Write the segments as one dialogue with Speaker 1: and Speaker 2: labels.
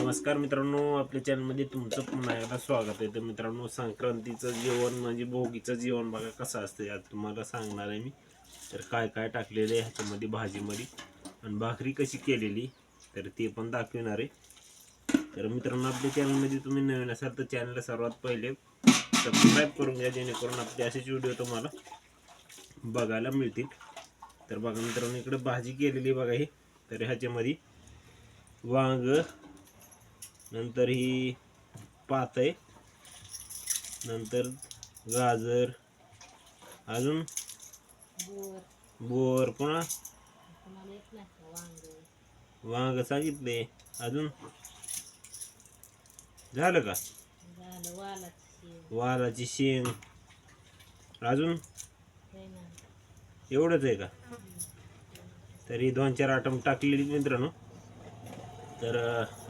Speaker 1: नमस्कार मित्रांनो आपल्या चॅनलमध्ये तुमचं पुन्हा एकदा स्वागत आहे. तर मित्रांनो संक्रांतीचं जेवण म्हणजे भोगीचं जेवण बघा कसं असतं आज तुम्हाला सांगणार आहे मी. तर काय काय टाकलेलं आहे ह्याच्यामध्ये भाजीमध्ये आणि भाकरी कशी केलेली तर ते पण दाखविणार आहे. तर मित्रांनो आपल्या चॅनलमध्ये तुम्ही नवीन असाल तर चॅनलला सर्वात पहिले सबस्क्राईब करून घ्या जेणेकरून आपले असेच व्हिडिओ तुम्हाला बघायला मिळतील. तर बघा मित्रांनो इकडे भाजी केलेली बघा हे. तर ह्याच्यामध्ये वांग नंतर ही पात आहे. नंतर गाजर अजून
Speaker 2: बोर.
Speaker 1: पुन्हा
Speaker 2: वांग
Speaker 1: सांगितले. अजून? झालं का?
Speaker 2: वालाची
Speaker 1: शेंग. अजून? एवढंच आहे का? तरी दोन चार आटम टाकलेली मित्रांनो. तर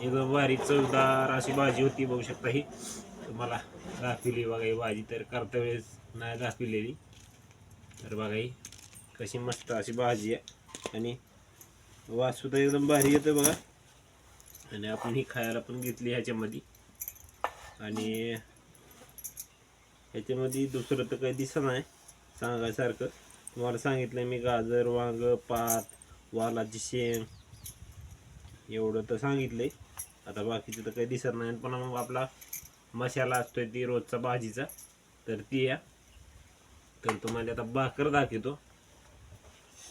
Speaker 1: एकदम भारी चवदार अशी भाजी होती बघू शकता ही. तुम्हाला दाखवली बघा ही भाजी तर करता वेळेस नाही दाखवलेली. तर बघा ही कशी मस्त अशी भाजी आहे. आणि वासुद्धा एकदम भारी येतं बघा. आणि आपण ही खायला पण घेतली ह्याच्यामध्ये. आणि ह्याच्यामध्ये दुसरं तर काही दिसत नाही सांगायसारखं. तुम्हाला सांगितलं मी गाजर वांग पात वालाची शेंग एवढं तर सांगितलंय. आता बाकीचं तर काही दिसत नाही. पण मग आपला मसाला असतोय ती रोजचा भाजीचा तर ती या. तर तुम्हाला आता भाकर दाखवतो.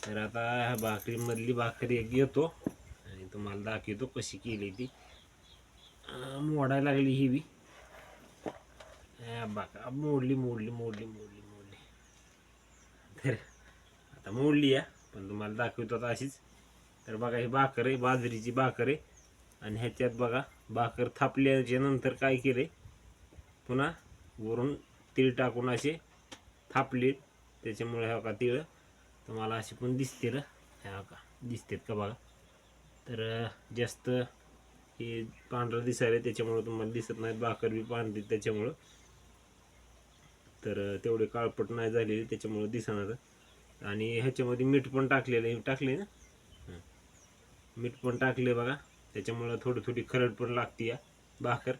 Speaker 1: तर आता ह्या भाकरीमधली भाकरी एक घेतो आणि तुम्हाला दाखवतो कशी केली ती. मोडायला लागली ही बी. भाकर मोडली मोडली मोडली मोडली मोडली. तर आता मोडली या. पण तुम्हाला दाखवतो आता अशीच. तर बघा ही भाकर आहे बाजरीची भाकर आहे. आणि ह्याच्यात बघा भाकर थापल्याच्या नंतर काय केले पुन्हा वरून तीळ टाकून असे थापले त्याच्यामुळे ह्या का तीळ तुम्हाला असे पण दिसतील. ह्या का दिसतात का बघा? तर जास्त हे पांढरं दिसायला त्याच्यामुळं तुम्हाला दिसत नाहीत. भाकर बी पांढरी त्याच्यामुळं. तर तेवढे काळपट नाही झालेली त्याच्यामुळं दिसणार. आणि ह्याच्यामध्ये मीठ पण टाकलेलं आहे. टाकले ना? मीठ पण टाकले बघा. त्याच्यामुळं थोडी थोडी खरड पण लागते या भाकर.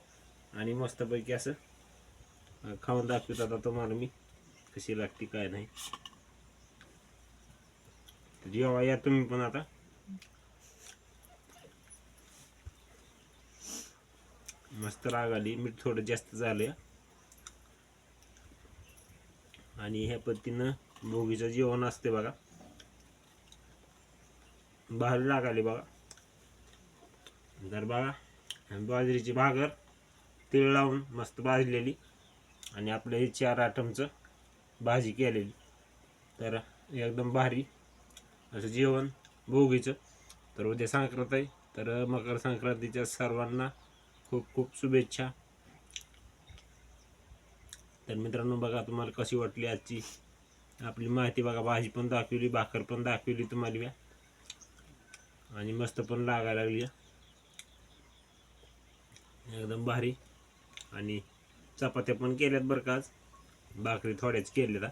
Speaker 1: आणि मस्तपैकी असं खाऊन दाखवत आता तुम्हाला मी कशी लागते काय नाही. जेव्हा या तुम्ही पण आता. मस्त राग आली मीठ थोडं जास्त झालं आणि ह्या पद्धतीनं भोगीचं जेवण असते बघा. भारी लागाली बघा. तर बघा बाजरीची भाकर तीळ लावून मस्त भाजलेली. आणि आपलं हे चार आटमचं भाजी केलेली. तर एकदम भारी असं जेवण भोगीचं. तर उद्या संक्रांत आहे. तर मकर संक्रांतीच्या सर्वांना खूप खूप शुभेच्छा. तर मित्रांनो बघा तुम्हाला कशी वाटली आजची. आपली माहिती बघा भाजी पण दाखवली भाकर पण दाखवली तुम्हाला. आणि मस्त पण लागायला लागली एकदम भारी. आणि चपात्या पण केल्यात बरं का आज. भाकरी थोड्याच केलेल्या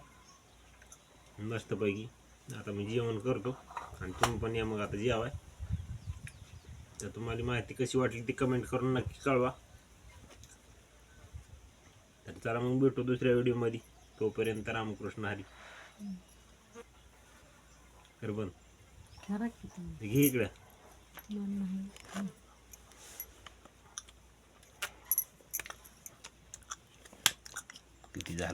Speaker 1: मस्तपैकी. आता मी जेवण करतो आणि तुम्ही पण या मग आता जेवाय. तर तुम्हाला माहिती कशी वाटली ती कमेंट करून नक्की कळवा. तर चला मग भेटू दुसऱ्या व्हिडिओमध्ये तोपर्यंत रामकृष्ण हरी. तर बंद घे इकडं.
Speaker 2: मन
Speaker 1: किती झाला?